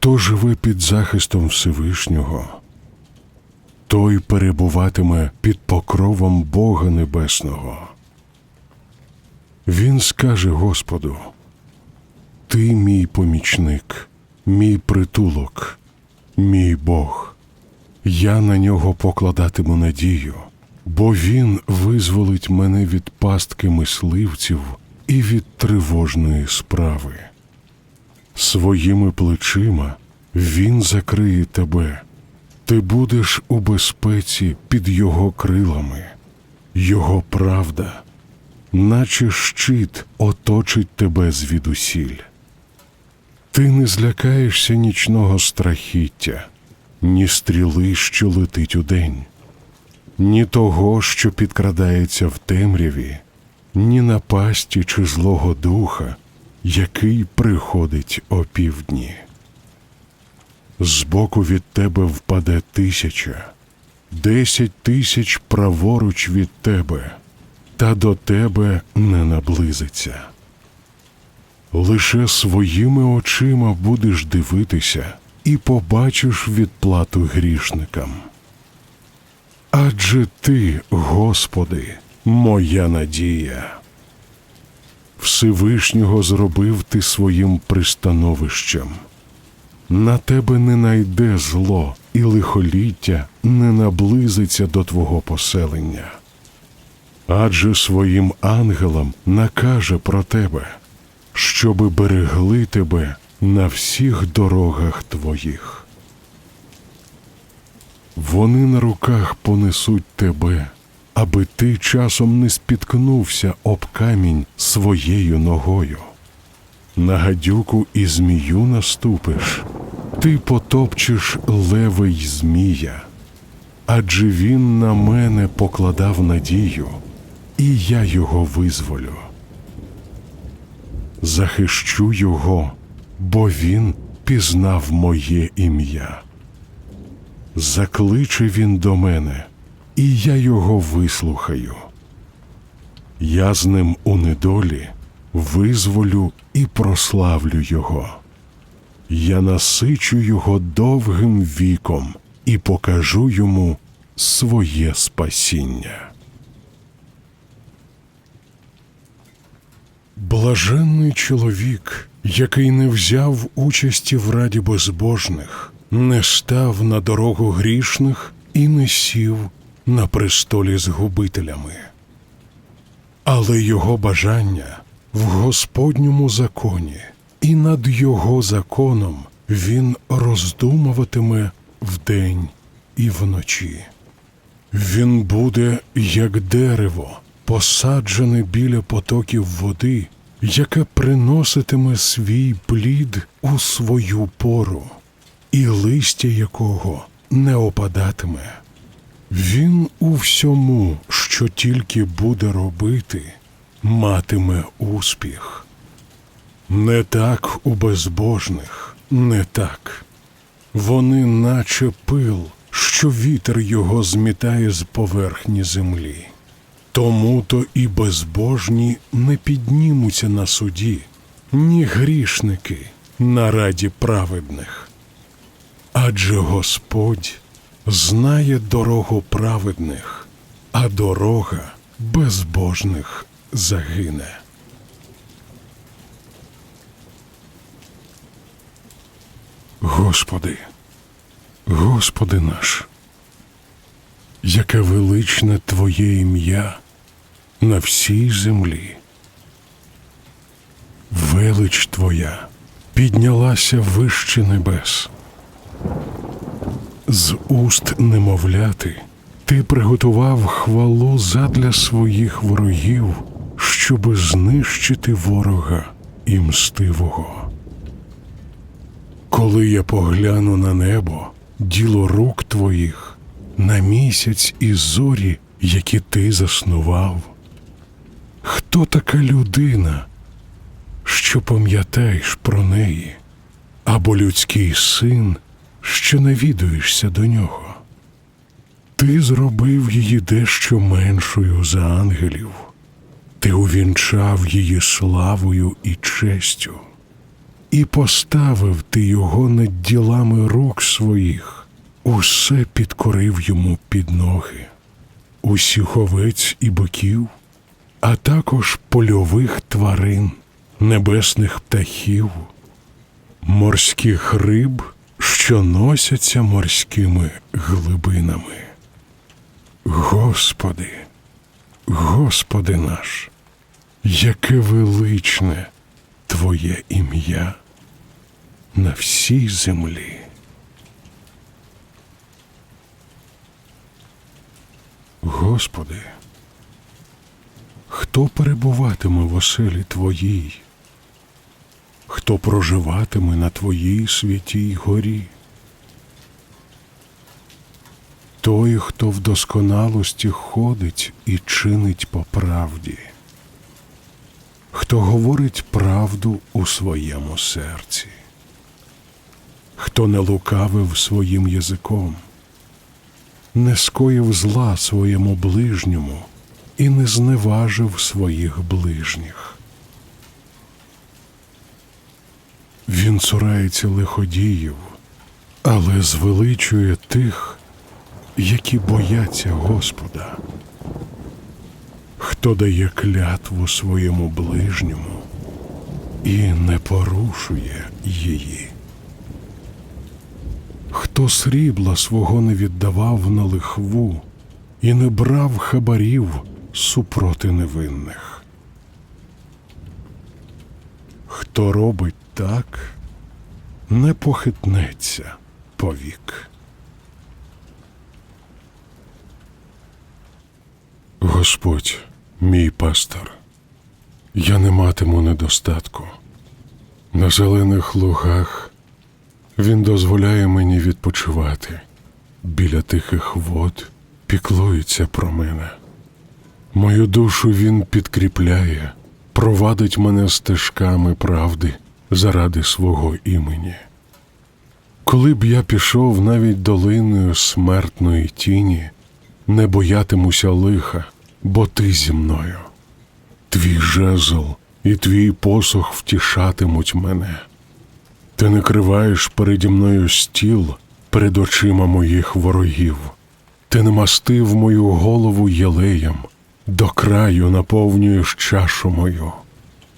Хто живе під захистом Всевишнього, той перебуватиме під покровом Бога Небесного. Він скаже Господу: Ти мій помічник, мій притулок, мій Бог. Я на нього покладатиму надію, бо Він визволить мене від пастки мисливців і від тривожної справи. Своїми плечима Він закриє тебе. Ти будеш у безпеці під Його крилами, Його правда, наче щит оточить тебе звідусіль. Ти не злякаєшся нічного страхіття, ні стріли, що летить удень, ні того, що підкрадається в темряві, ні напасті чи злого духа, який приходить опівдні. Збоку від тебе впаде тисяча, десять тисяч праворуч від тебе, та до тебе не наблизиться. Лише своїми очима будеш дивитися і побачиш відплату грішникам. Адже ти, Господи, моя надія. Всевишнього зробив ти своїм пристановищем. На тебе не найде зло, і лихоліття не наблизиться до твого поселення. Адже своїм ангелам накаже про тебе, щоби берегли тебе на всіх дорогах твоїх. Вони на руках понесуть тебе, аби ти часом не спіткнувся об камінь своєю ногою. На гадюку і змію наступиш, ти потопчеш лева й змія, адже він на мене покладав надію, і я його визволю. Захищу його, бо він пізнав моє ім'я. Закличе він до мене, і я його вислухаю. Я з ним у недолі визволю і прославлю його. Я насичу його довгим віком і покажу йому своє спасіння. Блаженний чоловік, який не взяв участі в раді безбожних, не став на дорогу грішних і не сів на престолі з губителями. Але його бажання в Господньому законі, і над його законом він роздумуватиме вдень і вночі. Він буде як дерево, посаджене біля потоків води, яке приноситиме свій плід у свою пору, і листя якого не опадатиме. Він у всьому, що тільки буде робити, матиме успіх. Не так у безбожних, не так. Вони наче пил, що вітер його змітає з поверхні землі. Тому то і безбожні не піднімуться на суді, ні грішники на раді праведних. Адже Господь знає дорогу праведних, а дорога безбожних загине. Господи, Господи наш, яке величне Твоє ім'я на всій землі. Велич Твоя піднялася вище небес. З уст немовляти ти приготував хвалу задля своїх ворогів, щоби знищити ворога і мстивого. Коли я погляну на небо, діло рук твоїх, на місяць і зорі, які ти заснував. Хто така людина, що пам'ятаєш про неї, або людський син, що навідуєшся до нього? Ти зробив її дещо меншою за ангелів, ти увінчав її славою і честю. і поставив ти його над ділами рук своїх, усе підкорив йому під ноги, усіх овець і биків, а також польових тварин, небесних птахів, морських риб, що носяться морськими глибинами. Господи, Господи наш, яке величне Твоє ім'я на всій землі. Господи, хто перебуватиме в оселі Твоїй, хто проживатиме на Твоїй святій горі? Той, хто в досконалості ходить і чинить по правді, хто говорить правду у своєму серці, хто не лукавив своїм язиком, не скоїв зла своєму ближньому і не зневажив своїх ближніх. Він цурається лиходіїв, але звеличує тих, які бояться Господа. Хто дає клятву своєму ближньому і не порушує її. Хто срібла свого не віддавав на лихву і не брав хабарів супроти невинних. Хто робить так, не похитнеться повік. Господь, мій пастор, я не матиму недостатку. На зелених лугах Він дозволяє мені відпочивати. Біля тихих вод піклується про мене. Мою душу Він підкріпляє, провадить мене стежками правди заради свого імені. Коли б я пішов навіть долиною смертної тіні, не боятимуся лиха, бо ти зі мною. Твій жезл і твій посох втішатимуть мене. Ти накриваєш переді мною стіл перед очима моїх ворогів. Ти намастив мою голову єлеєм, до краю наповнюєш чашу мою.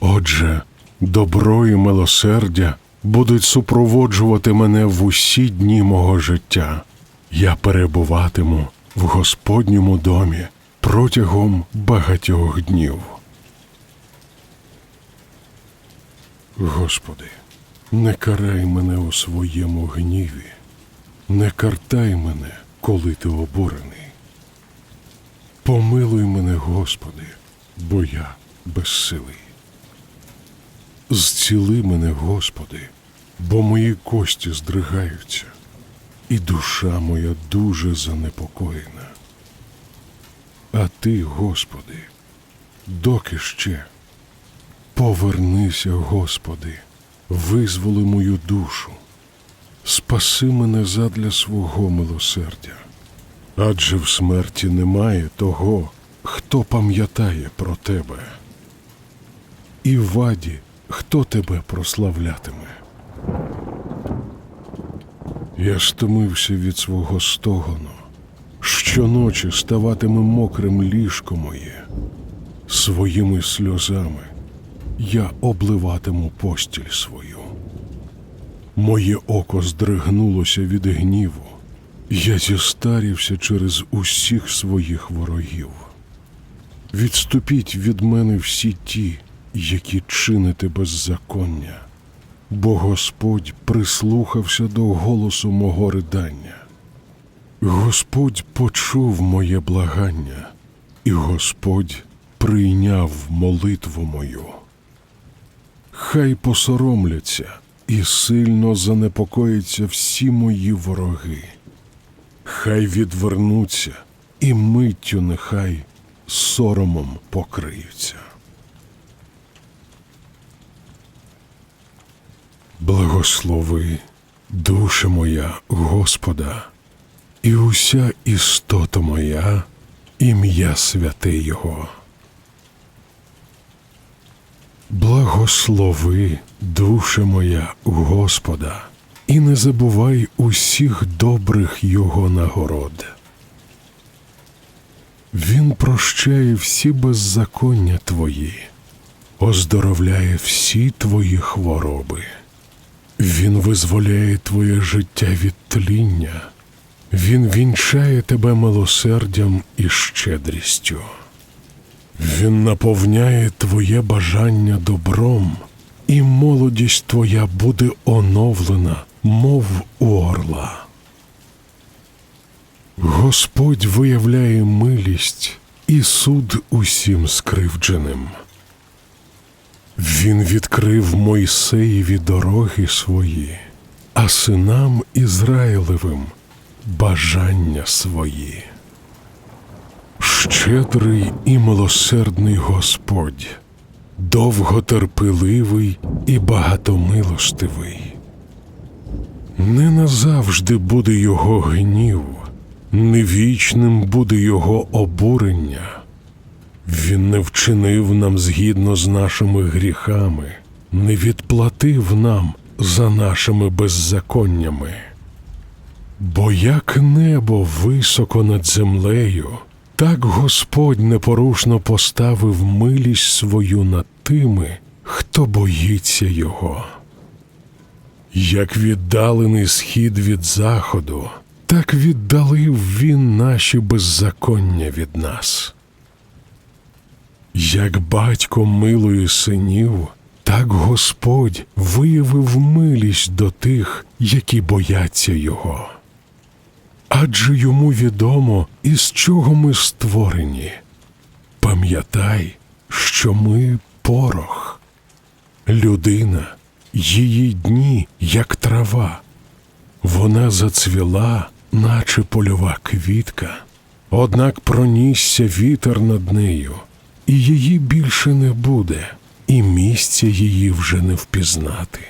Отже, добро і милосердя будуть супроводжувати мене в усі дні мого життя. Я перебуватиму в Господньому домі протягом багатьох днів. Господи, не карай мене у своєму гніві, не картай мене, коли ти обурений. Помилуй мене, Господи, бо я безсилий. Зціли мене, Господи, бо мої кості здригаються, і душа моя дуже занепокоєна. А ти, Господи, доки ще? Повернися, Господи, визволи мою душу, спаси мене задля свого милосердя. Адже в смерті немає того, хто пам'ятає про тебе. І в ваді хто тебе прославлятиме. Я стомився від свого стогону. Щоночі ставатиме мокрим ліжко моє, своїми сльозами я обливатиму постіль свою. Моє око здригнулося від гніву, я зістарівся через усіх своїх ворогів. Відступіть від мене всі ті, які чините беззаконня, бо Господь прислухався до голосу мого ридання. Господь почув моє благання, і Господь прийняв молитву мою. Хай посоромляться і сильно занепокоїться всі мої вороги. Хай відвернуться і миттю нехай соромом покриються. Благослови, душа моя, Господа, і уся істота моя, ім'я святе Його. Благослови, душе моя, Господа, і не забувай усіх добрих Його нагород. Він прощає всі беззаконня твої, оздоровляє всі твої хвороби. Він визволяє твоє життя від тління, Він вінчає тебе милосердям і щедрістю. Він наповняє твоє бажання добром, і молодість твоя буде оновлена, мов у орла. Господь виявляє милість і суд усім скривдженим. Він відкрив Мойсеєві дороги свої, а синам Ізраїлевим бажання свої. Щедрий і милосердний Господь, довготерпеливий і багатомилостивий. Не назавжди буде його гнів, не вічним буде його обурення. Він не вчинив нам згідно з нашими гріхами, не відплатив нам за нашими беззаконнями. Бо як небо високо над землею, так Господь непорушно поставив милість свою над тими, хто боїться Його. Як віддалений схід від заходу, так віддалив Він наші беззаконня від нас. Як батько милує синів, так Господь виявив милість до тих, які бояться Його. Адже йому відомо, із чого ми створені. Пам'ятай, що ми порох. Людина, її дні, як трава. Вона зацвіла, наче польова квітка, однак пронісся вітер над нею, і її більше не буде, і місця її вже не впізнати.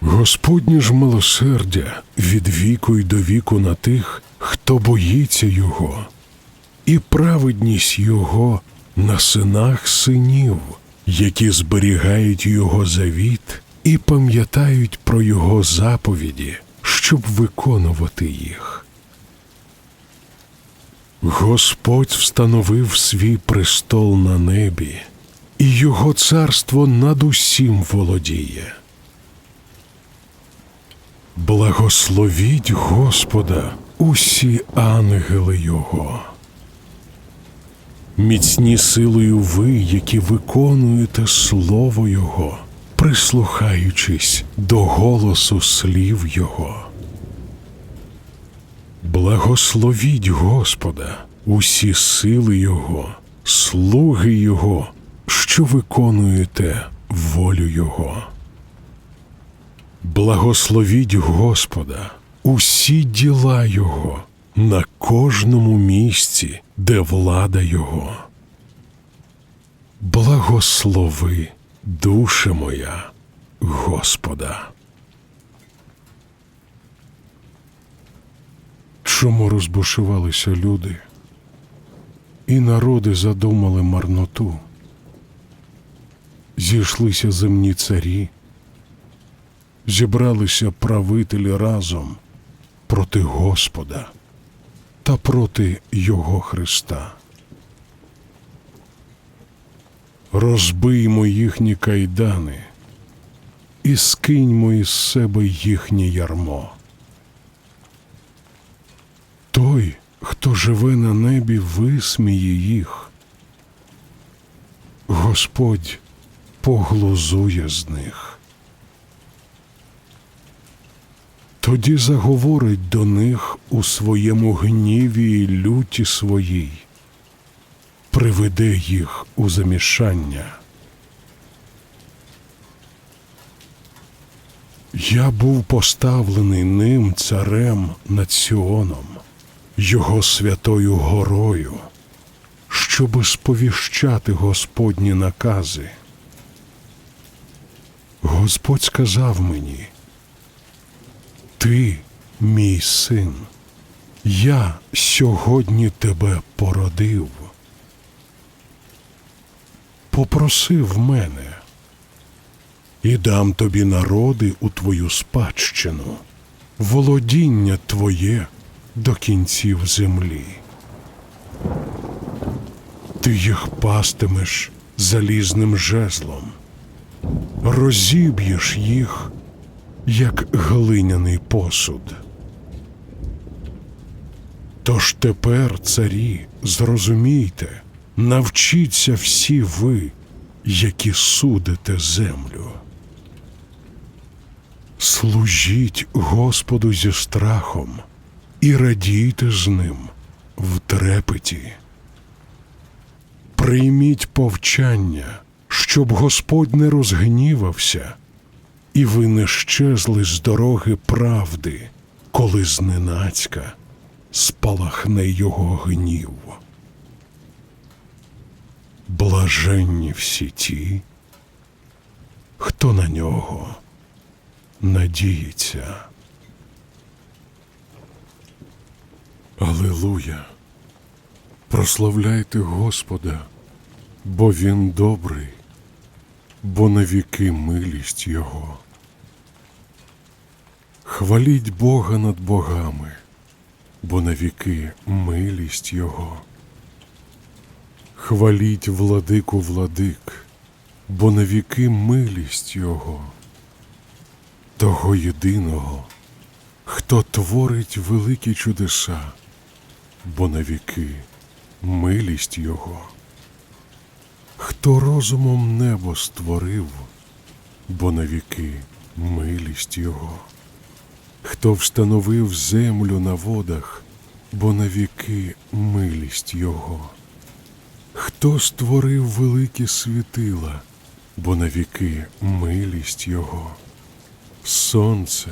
Господнє ж милосердя від віку й до віку на тих, хто боїться Його, і праведність Його на синах синів, які зберігають Його завіт і пам'ятають про Його заповіді, щоб виконувати їх. Господь встановив свій престол на небі, і Його царство над усім володіє. Благословіть Господа усі ангели Його. Міцні силою ви, які виконуєте Слово Його, прислухаючись до голосу слів Його. Благословіть Господа усі сили Його, слуги Його, що виконуєте волю Його. Благословіть Господа усі діла Його на кожному місці, де влада Його. Благослови, душе моя, Господа. Чому розбушувалися люди, і народи задумали марноту? Зійшлися земні царі зібралися правителі разом проти Господа та проти Його Христа. Розбиймо їхні кайдани і скиньмо із себе їхнє ярмо. Той, хто живе на небі, висміє їх. Господь поглузує з них. Тоді заговорить до них у своєму гніві й люті своїй, приведе їх у замішання. Я був поставлений ним царем над Сіоном, його святою горою, щоби сповіщати Господні накази. Господь сказав мені, ти, мій син, я сьогодні тебе породив. попроси в мене, і дам тобі народи у твою спадщину, володіння твоє до кінців землі. Ти їх пастимеш залізним жезлом, розіб'єш їх, як глиняний посуд. Тож тепер, царі, зрозумійте, навчіться всі ви, які судите землю. Служіть Господу зі страхом і радійте з ним в трепеті. Прийміть повчання, щоб Господь не розгнівався, і ви не щезли з дороги правди, коли зненацька спалахне його гнів. Блаженні всі ті, хто на нього надіється. Алилуя! Прославляйте Господа, бо Він добрий, бо навіки милість Його. Хваліть Бога над богами, бо навіки милість Його. Хваліть владику владик, бо навіки милість Його, того єдиного, хто творить великі чудеса, бо навіки милість Його. Хто розумом небо створив, бо навіки милість Його. Хто встановив землю на водах, бо навіки милість Його. Хто створив великі світила, бо навіки милість Його. Сонце,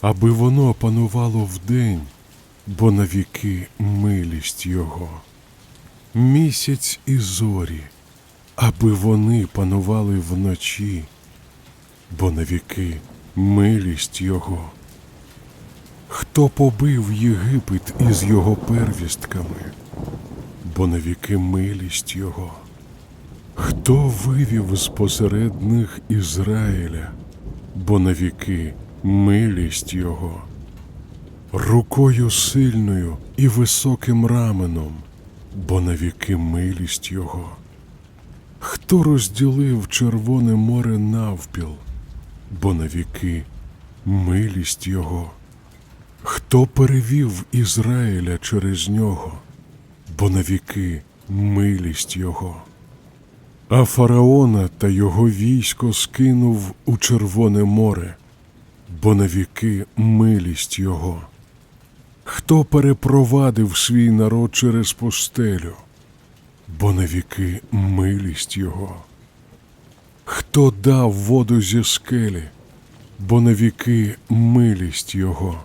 аби воно панувало вдень, бо навіки милість Його. Місяць і зорі, аби вони панували вночі, бо навіки милість Його. Хто побив Єгипет із його первістками, бо навіки милість Його. Хто вивів з посеред них Ізраїля, бо навіки милість Його. Рукою сильною і високим раменом, бо навіки милість Його. Хто розділив Червоне море навпіл, бо навіки милість Його. Хто перевів Ізраїля через нього, бо навіки милість його. А фараона та його військо скинув у Червоне море, бо навіки милість його. Хто перепровадив свій народ через постелю, бо навіки милість його. Хто дав воду зі скелі, бо навіки милість його.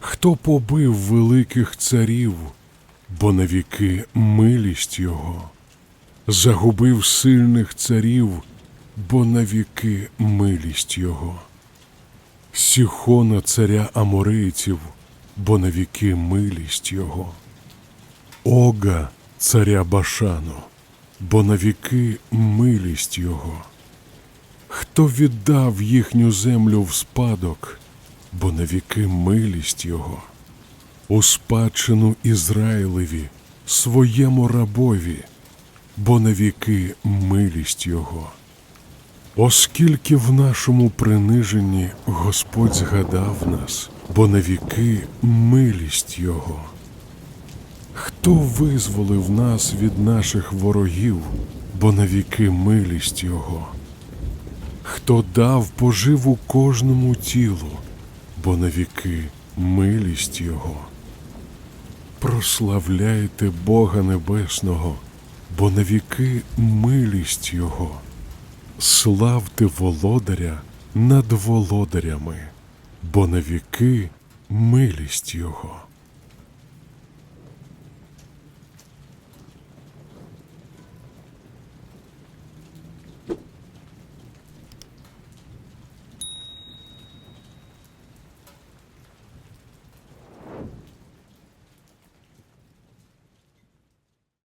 Хто побив великих царів, бо навіки милість його, загубив сильних царів, бо навіки милість його, Сіхона царя Аморейців, бо навіки милість його, Ога царя Башану, бо навіки милість його. Хто віддав їхню землю в спадок, бо навіки милість його, у спадщину Ізраїлеві, своєму рабові, бо навіки милість його. Оскільки в нашому приниженні Господь згадав нас, бо навіки милість Його. Хто визволив нас від наших ворогів, бо навіки милість Його? Хто дав поживу кожному тілу, бо навіки милість Його. Прославляйте Бога Небесного, бо навіки милість Його. Славте володаря над володарями, бо навіки милість Його.